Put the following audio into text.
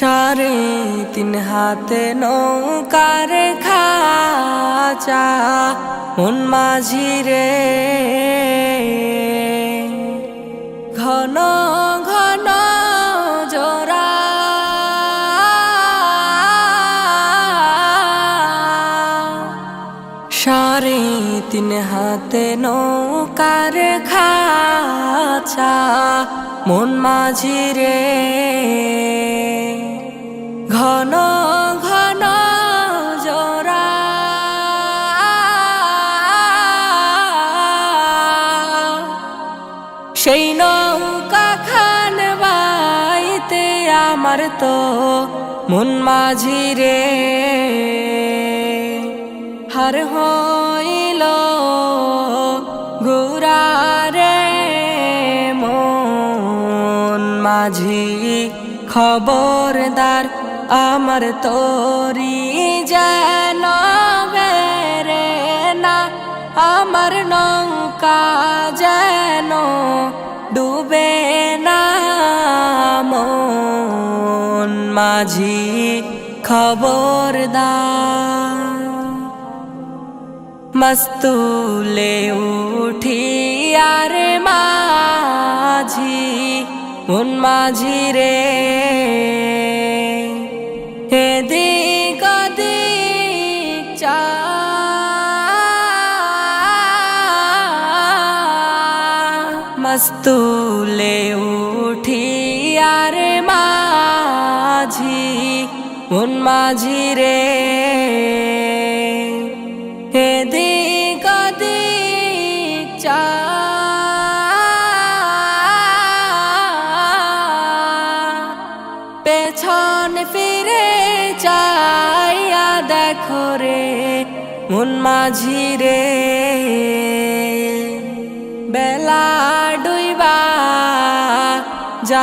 সাড়ে তিন হাতে নৌকার খাচা, মন মাঝি রে ঘন ঘন জোড়া। সাড়ে তিন হাতে নৌকার খাচা, মন মাঝি রে ঘন ঘন জোড়া। সেই নৌকা খান বাইতে আমার তো মন মাঝি রে। হার হইল গুরারে মন মাঝি খবরদার আমার তোরি যেন বেরে না, আমার নৌকা যেন ডুবে না। মন মাঝি খবরদার, মস্তুলে উঠি আর মাঝি, মন মাঝি রে। মস্তুলে উঠি আর মাঝি, মন মাঝি রে। এদিক ওদিক চা পেছন ফিরে চাইয়া দেখো রে, মন মাঝি রে। বেলা